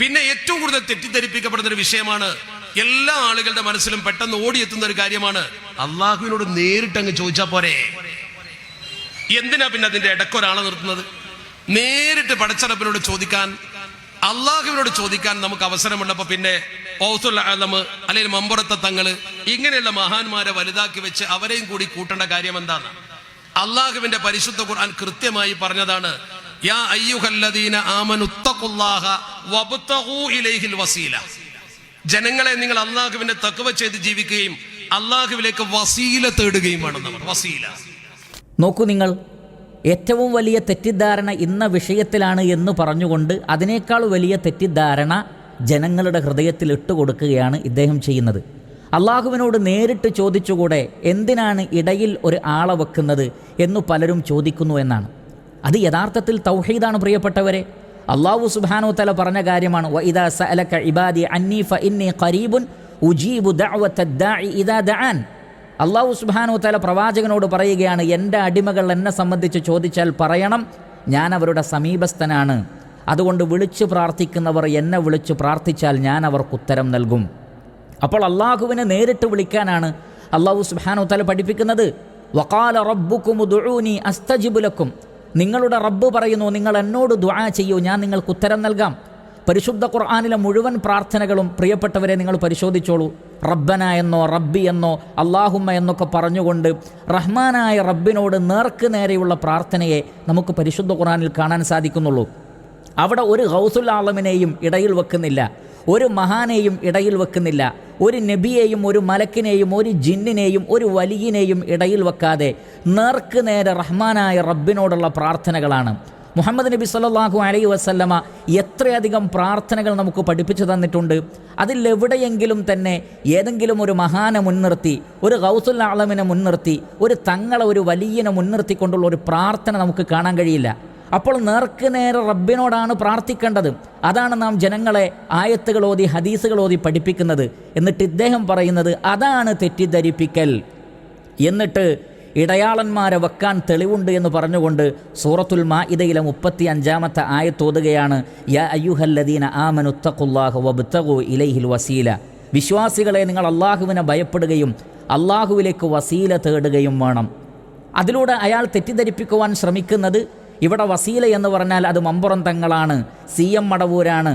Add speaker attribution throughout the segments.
Speaker 1: പിന്നെ ഏറ്റവും കൂടുതൽ തെറ്റിദ്ധരിപ്പിക്കപ്പെടുന്ന ഒരു വിഷയമാണ് എല്ലാ ആളുകളുടെ മനസ്സിലും പെട്ടെന്ന് ഓടിയെത്തുന്ന ഒരു കാര്യമാണ്. അള്ളാഹുവിനോട് നേരിട്ട് അങ്ങ് ചോദിച്ചാ പോരെ. എന്തിനാ പിന്നെ അതിന്റെ ഇടക്കൊരാളെ നിർത്തുന്നത്? നേരിട്ട് പടച്ചറപ്പിനോട് ചോദിക്കാൻ അള്ളാഹുവിനോട് ചോദിക്കാൻ നമുക്ക് അവസരമുള്ളപ്പോ പിന്നെ ഔസുൽ ആലം അല്ലെങ്കിൽ മമ്പുറത്തെ തങ്ങൾ ഇങ്ങനെയുള്ള മഹാന്മാരെ വലുതാക്കി വെച്ച് അവരെയും കൂടി കൂട്ടേണ്ട കാര്യം എന്താണ് അള്ളാഹുവിന്റെ പരിശുദ്ധ ഖുർആൻ കൃത്യമായി പറഞ്ഞതാണ് യാ അയ്യുഹല്ലദീന ഇലൈഹിൽ വസീല. ജനങ്ങളെ നിങ്ങൾ അള്ളാഹുവിന്റെ തക്കവ ചെയ്ത് ജീവിക്കുകയും അള്ളാഹുവിലേക്ക് വസീല തേടുകയും വേണം വസീല.
Speaker 2: നോക്കൂ നിങ്ങൾ ഏറ്റവും വലിയ തെറ്റിദ്ധാരണ ഇന്ന വിഷയത്തിലാണ് എന്ന് പറഞ്ഞുകൊണ്ട് അതിനേക്കാൾ വലിയ തെറ്റിദ്ധാരണ ജനങ്ങളുടെ ഹൃദയത്തിൽ ഇട്ടുകൊടുക്കുകയാണ് ഇദ്ദേഹം ചെയ്യുന്നത്. അള്ളാഹുവിനോട് നേരിട്ട് ചോദിച്ചുകൂടെ എന്തിനാണ് ഇടയിൽ ഒരു ആളെ വെക്കുന്നത് എന്നു പലരും ചോദിക്കുന്നു എന്നാണ്. അത് യഥാർത്ഥത്തിൽ തൗഹീദാണ് പ്രിയപ്പെട്ടവരെ. അള്ളാഹു സുബാനു തല പറഞ്ഞ കാര്യമാണ് വഇദാ സഅലക ഇബാദി ഖരീബുൻ ഉജീബു ഇദാ ദഅൻ അള്ളാഹു സുബാനു തല പ്രവാചകനോട് പറയുകയാണ് എന്റെ അടിമകൾ എന്നെ സംബന്ധിച്ച് ചോദിച്ചാൽ പറയണം ഞാൻ അവരുടെ സമീപസ്ഥനാണ്. അതുകൊണ്ട് വിളിച്ചു പ്രാർത്ഥിക്കുന്നവർ എന്നെ വിളിച്ചു പ്രാർത്ഥിച്ചാൽ ഞാൻ അവർക്ക് ഉത്തരം നൽകും. അപ്പോൾ അള്ളാഹുവിനെ നേരിട്ട് വിളിക്കാനാണ് അള്ളാഹു സുബാനു തല പഠിപ്പിക്കുന്നത്. വക്കാല റബ്ബുക്കും അസ്തജിബുലക്കും നിങ്ങളുടെ റബ്ബ് പറയുന്നു നിങ്ങൾ എന്നോട് ദുആ ചെയ്യൂ ഞാൻ നിങ്ങൾക്ക് ഉത്തരം നൽകാം. പരിശുദ്ധ ഖുർആാനിലെ മുഴുവൻ പ്രാർത്ഥനകളും പ്രിയപ്പെട്ടവരെ നിങ്ങൾ പരിശോധിച്ചോളൂ. റബ്ബന എന്നോ റബ്ബി എന്നോ അള്ളാഹുമ്മ എന്നൊക്കെ പറഞ്ഞുകൊണ്ട് റഹ്മാനായ റബ്ബിനോട് നേർക്ക് നേരെയുള്ള പ്രാർത്ഥനയെ നമുക്ക് പരിശുദ്ധ ഖുർആാനിൽ കാണാൻ സാധിക്കുന്നുള്ളൂ. അവിടെ ഒരു ഹൗസുൽ ആളമിനെയും ഇടയിൽ വെക്കുന്നില്ല. ഒരു മഹാനെയും ഇടയിൽ വെക്കുന്നില്ല. ഒരു നബിയെയും ഒരു മലക്കിനെയും ഒരു ജിന്നിനെയും ഒരു വലിയനെയും ഇടയിൽ വെക്കാതെ നേർക്ക് നേരെ റഹ്മാനായ റബ്ബിനോടുള്ള പ്രാർത്ഥനകളാണ്. മുഹമ്മദ് നബി സല്ലാഹു അലൈ വസല്ലമ എത്രയധികം പ്രാർത്ഥനകൾ നമുക്ക് പഠിപ്പിച്ചു തന്നിട്ടുണ്ട്. അതിലെവിടെയെങ്കിലും തന്നെ ഏതെങ്കിലും ഒരു മഹാനെ മുൻനിർത്തി ഒരു ഗൗസുൽ ആളമിനെ മുൻനിർത്തി ഒരു തങ്ങളെ ഒരു വലിയനെ മുൻനിർത്തിക്കൊണ്ടുള്ള ഒരു പ്രാർത്ഥന നമുക്ക് കാണാൻ കഴിയില്ല. അപ്പോൾ നേർക്ക് നേരെ റബ്ബിനോടാണ് പ്രാർത്ഥിക്കേണ്ടത്. അതാണ് നാം ജനങ്ങളെ ആയത്തുകൾ ഓതി ഹദീസുകൾ ഓതി പഠിപ്പിക്കുന്നത്. എന്നിട്ട് ഇദ്ദേഹം പറയുന്നത് അതാണ് തെറ്റിദ്ധരിപ്പിക്കൽ. എന്നിട്ട് ഇടയാളന്മാരെ വെക്കാൻ തെളിവുണ്ട് എന്ന് പറഞ്ഞുകൊണ്ട് സൂറത്തുൽ മാഇദയിലെ മുപ്പത്തി അഞ്ചാമത്തെ ആയത്തോതുകയാണ് അയ്യുഹല്ലദീന ഇലൈഹിൽ വസീല. വിശ്വാസികളെ നിങ്ങൾ അള്ളാഹുവിനെ ഭയപ്പെടുകയും അള്ളാഹുവിലേക്ക് വസീല തേടുകയും വേണം. അതിലൂടെ അയാൾ തെറ്റിദ്ധരിപ്പിക്കുവാൻ ശ്രമിക്കുന്നത് ഇവിടെ വസീല എന്ന് പറഞ്ഞാൽ അത് മമ്പുറം തങ്ങളാണ് സി എം മടവൂരാണ്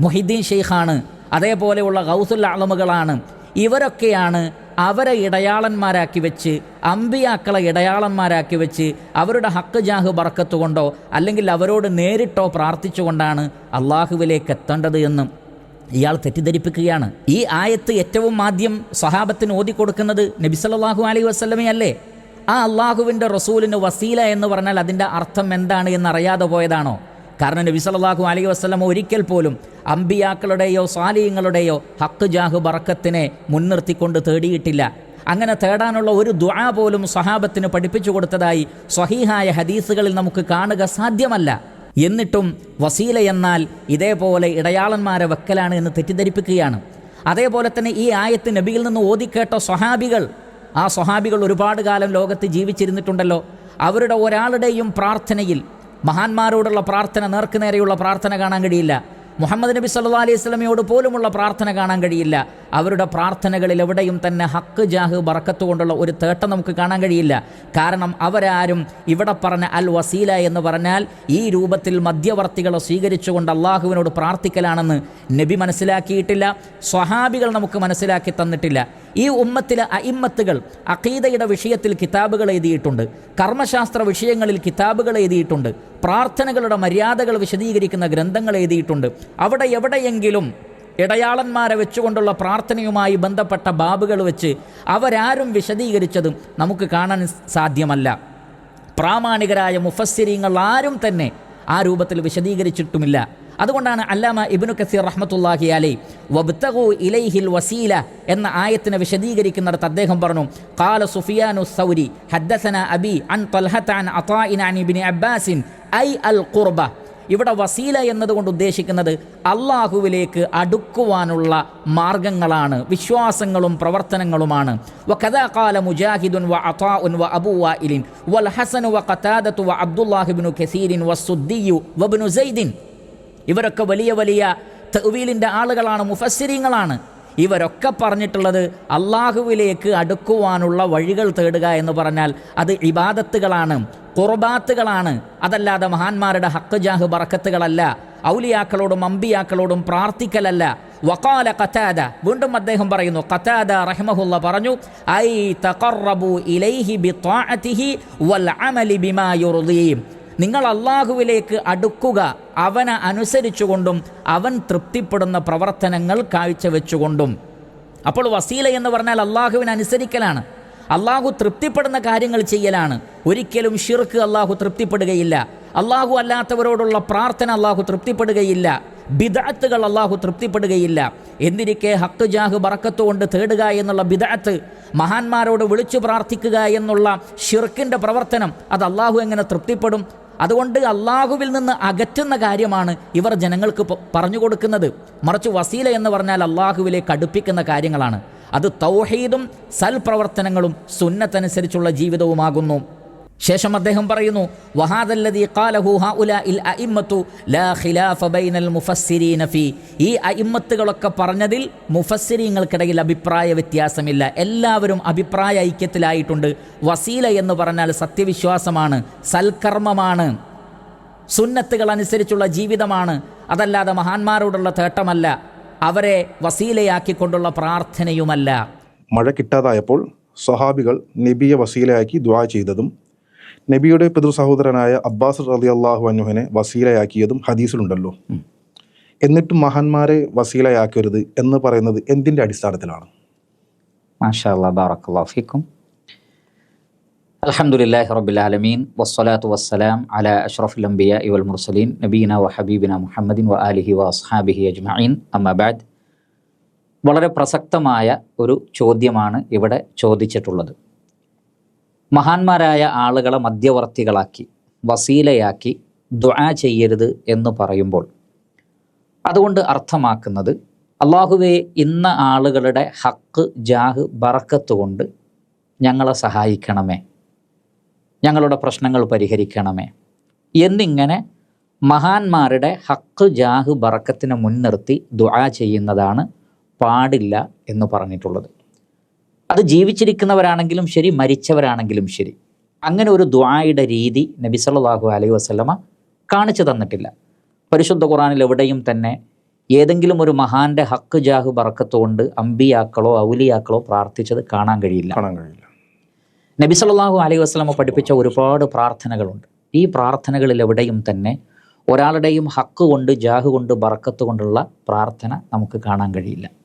Speaker 2: മൊഹിദ്ദീൻ ഷെയ്ഖാണ് അതേപോലെയുള്ള ഗൗസുൽ ആളമുകളാണ് ഇവരൊക്കെയാണ് അവരെ ഇടയാളന്മാരാക്കി വെച്ച് അമ്പിയാക്കളെ ഇടയാളന്മാരാക്കി വെച്ച് അവരുടെ ഹക്ക് ജാഹ് ബറക്കത്ത് കൊണ്ടോ അല്ലെങ്കിൽ അവരോട് നേരിട്ടോ പ്രാർത്ഥിച്ചുകൊണ്ടാണ് അള്ളാഹുവിലേക്ക് എത്തേണ്ടത് എന്നും ഇയാൾ തെറ്റിദ്ധരിപ്പിക്കുകയാണ്. ഈ ആയത്ത് ഏറ്റവും ആദ്യം സഹാബത്തിന് ഓതിക്കൊടുക്കുന്നത് നബി സല്ലല്ലാഹു അലൈഹി വസല്ലമയല്ലേ? ആ അള്ളാഹുവിന്റെ റസൂലിന് വസീല എന്ന് പറഞ്ഞാൽ അതിന്റെ അർത്ഥം എന്താണ് എന്നറിയാതെ പോയതാണോ? കാരണം നബി സല്ലല്ലാഹു അലൈഹി വസല്ലം ഒരിക്കൽ പോലും അമ്പിയാക്കളുടെയോ സ്വാലീയങ്ങളുടെയോ ഹക്ക് ജാഹ് ബറക്കത്തിനെ മുൻനിർത്തിക്കൊണ്ട് തേടിയിട്ടില്ല. അങ്ങനെ തേടാനുള്ള ഒരു ദുആ പോലും സ്വഹാബത്തിന് പഠിപ്പിച്ചു കൊടുത്തതായി സ്വഹീഹായ ഹദീസുകളിൽ നമുക്ക് കാണുക സാധ്യമല്ല. എന്നിട്ടും വസീല എന്നാൽ ഇതേപോലെ ഇടയാളന്മാരെ വെക്കലാണ് എന്ന് തെറ്റിദ്ധരിപ്പിക്കുകയാണ്. അതേപോലെ തന്നെ ഈ ആയത്ത് നബിയിൽ നിന്ന് ഓതിക്കേട്ട സ്വഹാബികൾ ആ സ്വഹാബികൾ ഒരുപാട് കാലം ലോകത്ത് ജീവിച്ചിരുന്നിട്ടുണ്ടല്ലോ. അവരുടെ ഒരാളുടെയും പ്രാർത്ഥനയിൽ മഹാന്മാരോടുള്ള പ്രാർത്ഥന നേർക്കുനേരെയുള്ള പ്രാർത്ഥന കാണാൻ കഴിയില്ല. മുഹമ്മദ് നബി സല്ലാ അലൈഹി സ്വലമയോട് പോലുമുള്ള പ്രാർത്ഥന കാണാൻ കഴിയില്ല. അവരുടെ പ്രാർത്ഥനകളിൽ എവിടെയും തന്നെ ഹക്ക് ജാഹ് ബറക്കത്ത് കൊണ്ടുള്ള ഒരു തേട്ടം നമുക്ക് കാണാൻ കഴിയില്ല. കാരണം അവരാരും ഇവിടെ പറഞ്ഞ അൽ വസീല എന്ന് പറഞ്ഞാൽ ഈ രൂപത്തിൽ മധ്യവർത്തികളെ സ്വീകരിച്ചുകൊണ്ട് അള്ളാഹുവിനോട് പ്രാർത്ഥിക്കലാണെന്ന് നബി മനസ്സിലാക്കിയിട്ടില്ല സ്വഹാബികൾ നമുക്ക് മനസ്സിലാക്കി തന്നിട്ടില്ല. ഈ ഉമ്മത്തിലെ അയിമ്മത്തുകൾ അഖീദയുടെ വിഷയത്തിൽ കിതാബുകൾ എഴുതിയിട്ടുണ്ട് കർമ്മശാസ്ത്ര വിഷയങ്ങളിൽ കിതാബുകൾ എഴുതിയിട്ടുണ്ട് പ്രാർത്ഥനകളുടെ മര്യാദകൾ വിശദീകരിക്കുന്ന ഗ്രന്ഥങ്ങൾ എഴുതിയിട്ടുണ്ട്. അവിടെ എവിടെയെങ്കിലും ഇടയാളന്മാരെ വെച്ചുകൊണ്ടുള്ള പ്രാർത്ഥനയുമായി ബന്ധപ്പെട്ട ബാബുകൾ വെച്ച് അവരാരും വിശദീകരിച്ചതും നമുക്ക് കാണാൻ സാധ്യമല്ല. പ്രാമാണികരായ മുഫസ്സിരിങ്ങൾ ആരും തന്നെ ആ രൂപത്തിൽ വിശദീകരിച്ചിട്ടുമില്ല. അതുകൊണ്ടാണ് അല്ലാമ ഇബിനു കസീർ റഹ്മത്തുല്ലാഹി അലൈ വബ്തഗു ഇലൈഹിൽ വസീല എന്ന ആയത്തിനെ വിശദീകരിക്കുന്നിടത്ത് അദ്ദേഹം പറഞ്ഞു ഖാല സുഫിയാനു സൗരി ഹദ്ദസന അബി അൻ തൽഹത്താൻ അൻ ഇബ്നു അബ്ബാസിൻ ഐ അൽ ഖുർബ. ഇവിടെ വസീല എന്നതുകൊണ്ട് ഉദ്ദേശിക്കുന്നത് അള്ളാഹുവിലേക്ക് അടുക്കുവാനുള്ള മാർഗങ്ങളാണ് വിശ്വാസങ്ങളും പ്രവർത്തനങ്ങളുമാണ്. മുജാഹിദുൻ വ വ അബൂ ഇലിൻ വൽ ഹസൻ ഇവരൊക്കെ വലിയ വലിയ
Speaker 3: തെവീലിന്റെ ആളുകളാണ് മുഫസ്സിരിങ്ങളാണ്. ഇവരൊക്കെ പറഞ്ഞിട്ടുള്ളത് അള്ളാഹുവിലേക്ക് അടുക്കുവാനുള്ള വഴികൾ തേടുക എന്ന് പറഞ്ഞാൽ അത് ഇബാദത്തുകളാണ് കുർബാത്തുകളാണ്. അതല്ലാതെ മഹാന്മാരുടെ ഹക്ക് ജാഹ് ബറക്കത്തുകളല്ല ഔലിയാക്കളോടും അമ്പിയാക്കളോടും പ്രാർത്ഥിക്കലല്ല. വക്കാല കത്താദ വീണ്ടും അദ്ദേഹം പറയുന്നു കത്താദ റഹ്മഹുല്ല പറഞ്ഞു ഐ തഖറബു ഇലൈഹി ബിത്വാഅതിഹി വൽ അമലി ബിമാ യുർദീം. നിങ്ങൾ അള്ളാഹുവിലേക്ക് അടുക്കുക അവനെ അനുസരിച്ചുകൊണ്ടും അവൻ തൃപ്തിപ്പെടുന്ന പ്രവർത്തനങ്ങൾ കാഴ്ചവെച്ചുകൊണ്ടും. അപ്പോൾ വസീല എന്ന് പറഞ്ഞാൽ അള്ളാഹുവിനെ അനുസരിക്കലാണ്. അള്ളാഹു തൃപ്തിപ്പെടുന്ന കാര്യങ്ങൾ ചെയ്യലാണ്. ഒരിക്കലും ഷിർക്ക് അള്ളാഹു തൃപ്തിപ്പെടുകയില്ല. അള്ളാഹു അല്ലാത്തവരോടുള്ള പ്രാർത്ഥന അള്ളാഹു തൃപ്തിപ്പെടുകയില്ല. ബിദഅത്തുകൾ അള്ളാഹു തൃപ്തിപ്പെടുകയില്ല. എന്തിരിക്കെ ഹക്ക് ജാഹ് ബറക്കത്ത് കൊണ്ട് തേടുക എന്നുള്ള ബിദാത്ത് മഹാന്മാരോട് വിളിച്ചു പ്രാർത്ഥിക്കുക എന്നുള്ള ഷിർക്കിന്റെ പ്രവർത്തനം അത് അള്ളാഹു എങ്ങനെ തൃപ്തിപ്പെടും? അതുകൊണ്ട് അള്ളാഹുവിൽ നിന്ന് അകറ്റുന്ന കാര്യമാണ് ഇവർ ജനങ്ങൾക്ക് പറഞ്ഞു കൊടുക്കുന്നത്. മറിച്ച് വസീല എന്ന് പറഞ്ഞാൽ അള്ളാഹുവിലേക്ക് അടുപ്പിക്കുന്ന കാര്യങ്ങളാണ്. അത് തൗഹീദും സൽപ്രവർത്തനങ്ങളും സുന്നത്തനുസരിച്ചുള്ള ജീവിതവുമാകുന്നു. ശേഷം അദ്ദേഹം പറയുന്നു വഹാദല്ലദീ ഖാലഹു ലാ ഖിലാഫ ബൈനൽ ഫീ. ഈ അയിമ്മത്തുകളൊക്കെ പറഞ്ഞതിൽ മുഫസ്സിരീങ്ങൾക്കിടയിൽ അഭിപ്രായ വ്യത്യാസമില്ല. എല്ലാവരും അഭിപ്രായ ഐക്യത്തിലായിട്ടുണ്ട്. വസീല എന്ന് പറഞ്ഞാൽ സത്യവിശ്വാസമാണ് സൽക്കർമ്മമാണ് സുന്നത്തുകൾ അനുസരിച്ചുള്ള ജീവിതമാണ്. അതല്ലാതെ മഹാന്മാരോടുള്ള തേട്ടമല്ല അവരെ വസീലയാക്കിക്കൊണ്ടുള്ള പ്രാർത്ഥനയുമല്ല.
Speaker 4: മഴ കിട്ടാതായപ്പോൾ സ്വഹാബികൾ നബിയെ വസീലയാക്കി ദ്വാ ചെയ്തതും നബിയുടെ പിതൃ സഹോദരനായ അബ്ബാസ് റലി അള്ളാഹു അനുഹനെ വസീലയാക്കിയതും ഹദീസിലുണ്ടല്ലോ. എന്നിട്ട് മഹാന്മാരെ വസീലയാക്കരുത് എന്ന് പറയുന്നത് എന്തിന്റെ അടിസ്ഥാനത്തിലാണ്?
Speaker 2: മാഷാ അല്ലാ ബാറക്കല്ലാ ഫീക്കും. അൽഹംദുലില്ലാഹി റബ്ബിൽ ആലമീൻ. വസ്സലാത്തു വസ്സലാം അല അഷ്റഫുൽ അംബിയ ഇവൽ മുർസലീൻ. നബീന വ ഹബീബിന മുഹമ്മദിൻ വ അലിഹി വ അസ്ഹാബിഹി അജ്മീൻ അമ്മബാദ് വളരെ പ്രസക്തമായ ഒരു ചോദ്യമാണ് ഇവിടെ ചോദിച്ചിട്ടുള്ളത്. മഹാന്മാരായ ആളുകളെ മധ്യവർത്തികളാക്കി വസീലയാക്കി ദുആ ചെയ്യരുത് എന്ന് പറയുമ്പോൾ. അതുകൊണ്ട് അർത്ഥമാക്കുന്നത് അള്ളാഹുവെ ഇന്ന ആളുകളുടെ ഹക്ക് ജാഹ് ബറക്കത്ത് കൊണ്ട് ഞങ്ങളെ സഹായിക്കണമേ. ഞങ്ങളുടെ പ്രശ്നങ്ങൾ പരിഹരിക്കണമേ. എന്നിങ്ങനെ മഹാന്മാരുടെ ഹക്ക് ജാഹ് ബറക്കത്തിനെ മുൻനിർത്തി ദുആ ചെയ്യുന്നതാണ് പാടില്ല എന്ന് പറഞ്ഞിട്ടുള്ളത്. അത് ജീവിച്ചിരിക്കുന്നവരാണെങ്കിലും ശരി മരിച്ചവരാണെങ്കിലും ശരി. അങ്ങനെ ഒരു ദ്വായുടെ രീതി നബി സല്ലല്ലാഹു അലൈഹി വസ്ലമ കാണിച്ചു തന്നിട്ടില്ല. പരിശുദ്ധ ഖുറാനിൽ എവിടെയും തന്നെ ഏതെങ്കിലും ഒരു മഹാന്റെ ഹക്ക് ജാഹ് പറക്കത്തുകൊണ്ട് അമ്പിയാക്കളോ ഔലിയാക്കളോ പ്രാർത്ഥിച്ചത് കാണാൻ കഴിയില്ല.
Speaker 4: കാണാൻ കഴിയില്ല.
Speaker 2: നബി സല്ലല്ലാഹു അലൈഹി വസ്ലമ പഠിപ്പിച്ച ഒരുപാട് പ്രാർത്ഥനകളുണ്ട്. ഈ പ്രാർത്ഥനകളിൽ എവിടെയും തന്നെ ഒരാളുടെയും ഹക്ക് കൊണ്ട് ജാഹ് കൊണ്ട് ബറക്കത്ത് കൊണ്ടുള്ള പ്രാർത്ഥന നമുക്ക് കാണാൻ കഴിയില്ല.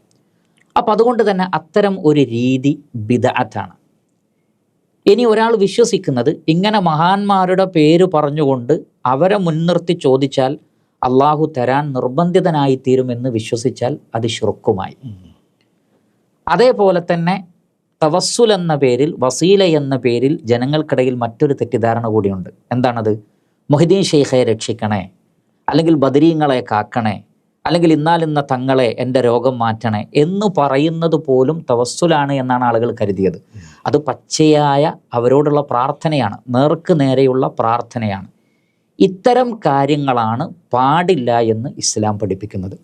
Speaker 2: അപ്പം അതുകൊണ്ട് തന്നെ അത്തരം ഒരു രീതി ബിദഅത്താണ്. ഇനി ഒരാൾ വിശ്വസിക്കുന്നത് ഇങ്ങനെ മഹാന്മാരുടെ പേര് പറഞ്ഞുകൊണ്ട് അവരെ മുൻനിർത്തി ചോദിച്ചാൽ അള്ളാഹു തരാൻ നിർബന്ധിതനായി തീരുമെന്ന് വിശ്വസിച്ചാൽ അത് ഷുറുക്കുമായി അതേപോലെ തന്നെ തവസ്സുൽ എന്ന പേരിൽ വസീല എന്ന പേരിൽ ജനങ്ങൾക്കിടയിൽ മറ്റൊരു തെറ്റിദ്ധാരണ കൂടിയുണ്ട്. എന്താണത്? മൊഹിദ്ദീൻ ഷെയ്ഖെ രക്ഷിക്കണേ അല്ലെങ്കിൽ ബദരീങ്ങളെ കാക്കണേ അല്ലെങ്കിൽ ഇന്നാലിന്ന തങ്ങളെ എന്റെ രോഗം മാറ്റണേ എന്ന് പറയുന്നത് പോലും തവസ്സുലാണ് എന്നാണ് ആളുകൾ കരുതിയത്. അത് പച്ചയായ അവരോടുള്ള പ്രാർത്ഥനയാണ്. നേർക്ക് നേരെയുള്ള പ്രാർത്ഥനയാണ്. ഇത്തരം കാര്യങ്ങളാണ് പാടില്ല എന്ന് ഇസ്ലാം പഠിപ്പിക്കുന്നത്.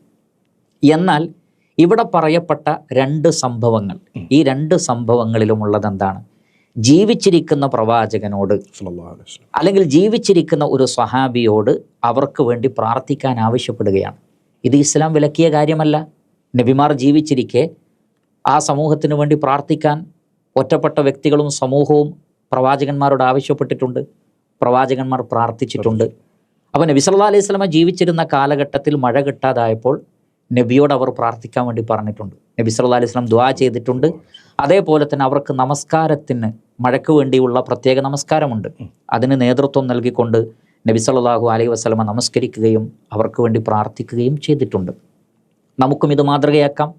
Speaker 2: എന്നാൽ ഇവിടെ പറയപ്പെട്ട രണ്ട് സംഭവങ്ങൾ ഈ രണ്ട് സംഭവങ്ങളിലുമുള്ളത് എന്താണ്? ജീവിച്ചിരിക്കുന്ന പ്രവാചകനോട്. അല്ലെങ്കിൽ ജീവിച്ചിരിക്കുന്ന ഒരു സ്വഹാബിയോട് അവർക്ക് വേണ്ടി പ്രാർത്ഥിക്കാൻ ആവശ്യപ്പെടുകയാണ്. ഇത് ഇസ്ലാം വിലക്കിയ കാര്യമല്ല. നബിമാർ ജീവിച്ചിരിക്കെ ആ സമൂഹത്തിന് വേണ്ടി പ്രാർത്ഥിക്കാൻ ഒറ്റപ്പെട്ട വ്യക്തികളും സമൂഹവും പ്രവാചകന്മാരോട് ആവശ്യപ്പെട്ടിട്ടുണ്ട്. പ്രവാചകന്മാർ പ്രാർത്ഥിച്ചിട്ടുണ്ട്. അപ്പോൾ നബി സല്ലാ അലൈഹി സ്വലമ ജീവിച്ചിരുന്ന കാലഘട്ടത്തിൽ മഴ കിട്ടാതായപ്പോൾ നബിയോട് അവർ പ്രാർത്ഥിക്കാൻ വേണ്ടി പറഞ്ഞിട്ടുണ്ട്. നബി സല്ലാ അലൈഹി സ്വലം ദ്വാ ചെയ്തിട്ടുണ്ട്. അതേപോലെ തന്നെ അവർക്ക് നമസ്കാരത്തിന് മഴയ്ക്ക് വേണ്ടിയുള്ള പ്രത്യേക നമസ്കാരമുണ്ട്. അതിന് നേതൃത്വം നൽകിക്കൊണ്ട് നബി സല്ലല്ലാഹു അലൈഹി വസ്ലമ നമസ്കരിക്കുകയും അവർക്ക് വേണ്ടി പ്രാർത്ഥിക്കുകയും ചെയ്തിട്ടുണ്ട്. നമുക്കും ഇത് മാതൃകയാക്കാം.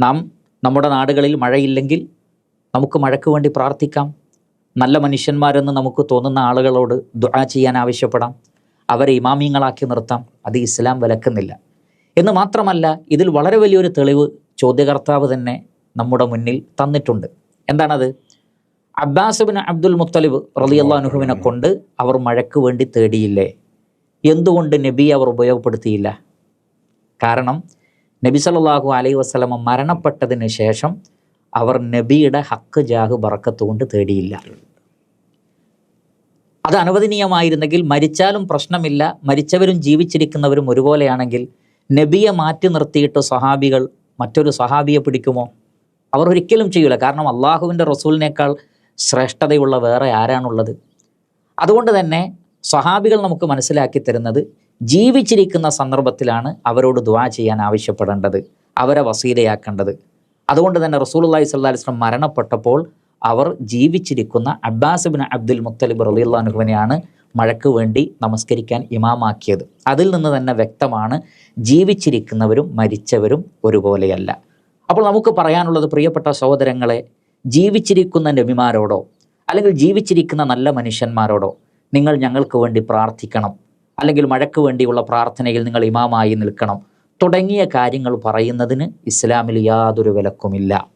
Speaker 2: നാം നമ്മുടെ നാടുകളിൽ മഴയില്ലെങ്കിൽ നമുക്ക് മഴയ്ക്ക് വേണ്ടി പ്രാർത്ഥിക്കാം. നല്ല മനുഷ്യന്മാരെന്ന് നമുക്ക് തോന്നുന്ന ആളുകളോട് ദുആ ചെയ്യാൻ ആവശ്യപ്പെടാം. അവരെ ഇമാമിയങ്ങളാക്കി നിർത്താം. അത് ഇസ്ലാം വിലക്കുന്നില്ല. എന്ന് മാത്രമല്ല ഇതിൽ വളരെ വലിയൊരു തെളിവ് ചോദ്യകർത്താവ് തന്നെ നമ്മുടെ മുന്നിൽ തന്നിട്ടുണ്ട്. എന്താണത്? അബ്ബാസ് ബിൻ അബ്ദുൽ മുത്തലിബ് റളിയല്ലാഹുവിനെ കൊണ്ട് അവർ മഴയ്ക്ക് വേണ്ടി തേടിയില്ലേ? എന്തുകൊണ്ട് നബി അവർ ഉപയോഗപ്പെടുത്തിയില്ല? കാരണം നബി സല്ലല്ലാഹു അലൈഹി വസല്ലമ മരണപ്പെട്ടതിന് ശേഷം അവർ നബിയുടെ ഹക്ക് ജാഹ് കൊണ്ട് തേടിയില്ല. അത് അനുവദനീയമായിരുന്നെങ്കിൽ മരിച്ചാലും പ്രശ്നമില്ല മരിച്ചവരും ജീവിച്ചിരിക്കുന്നവരും ഒരുപോലെയാണെങ്കിൽ നബിയെ മാറ്റി നിർത്തിയിട്ട് സഹാബികൾ മറ്റൊരു സഹാബിയെ പിടിക്കുമോ? അവർ ഒരിക്കലും ചെയ്യൂല. കാരണം അള്ളാഹുവിന്റെ റസൂലിനേക്കാൾ ശ്രേഷ്ഠതയുള്ള വേറെ ആരാണുള്ളത്? അതുകൊണ്ട് തന്നെ സ്വഹാബികൾ നമുക്ക് മനസ്സിലാക്കി തരുന്നത് ജീവിച്ചിരിക്കുന്ന സന്ദർഭത്തിലാണ് അവരോട് ദ്വാ ചെയ്യാൻ ആവശ്യപ്പെടേണ്ടത് അവരെ വസീലയാക്കേണ്ടത്. അതുകൊണ്ട് തന്നെ റസൂലുള്ളാഹി സ്വല്ലല്ലാഹി അലൈഹി വസല്ലം മരണപ്പെട്ടപ്പോൾ അവർ ജീവിച്ചിരിക്കുന്ന അബ്ബാസ് ബിൻ അബ്ദുൽ മുത്തലിബ് റളിയല്ലാഹുവിനെയാണ് മഴയ്ക്ക് വേണ്ടി നമസ്കരിക്കാൻ ഇമാമാക്കിയത്. അതിൽ നിന്ന് തന്നെ വ്യക്തമാണ് ജീവിച്ചിരിക്കുന്നവരും മരിച്ചവരും ഒരുപോലെയല്ല. അപ്പോൾ നമുക്ക് പറയാനുള്ളത് പ്രിയപ്പെട്ട സഹോദരങ്ങളെ ജീവിച്ചിരിക്കുന്ന നബിമാരോടോ അല്ലെങ്കിൽ ജീവിച്ചിരിക്കുന്ന നല്ല മനുഷ്യന്മാരോടോ നിങ്ങൾ ഞങ്ങൾക്ക് വേണ്ടി പ്രാർത്ഥിക്കണം. അല്ലെങ്കിൽ മഴയ്ക്ക് വേണ്ടിയുള്ള പ്രാർത്ഥനയിൽ നിങ്ങൾ ഇമാമായി നിൽക്കണം. തുടങ്ങിയ കാര്യങ്ങൾ പറയുന്നതിന് ഇസ്ലാമിൽ യാതൊരു വിലക്കുമില്ല.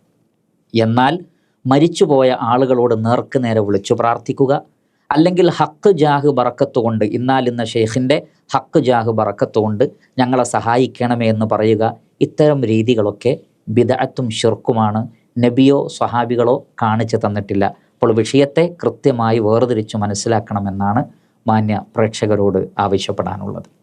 Speaker 2: എന്നാൽ മരിച്ചുപോയ ആളുകളോട് നേർക്ക് നേരെ വിളിച്ചു പ്രാർത്ഥിക്കുക. അല്ലെങ്കിൽ ഹക്ക് ജാഹ് ബറക്കത്തുകൊണ്ട് ഇന്നാലിന്ന ഷെയ്ഖിന്റെ ഹക്ക് ജാഹ് ബറക്കത്തുകൊണ്ട് ഞങ്ങളെ സഹായിക്കണമേ എന്ന് പറയുക. ഇത്തരം രീതികളൊക്കെ ബിദഅത്തും ഷിർക്കുമാണ് നബിയോ സ്വഹാബികളോ കാണിച്ചു തന്നിട്ടില്ല. അപ്പോൾ വിഷയത്തെ കൃത്യമായി വേർതിരിച്ചു മനസ്സിലാക്കണമെന്നാണ് മാന്യ പ്രേക്ഷകരോട് ആവശ്യപ്പെടാനുള്ളത്.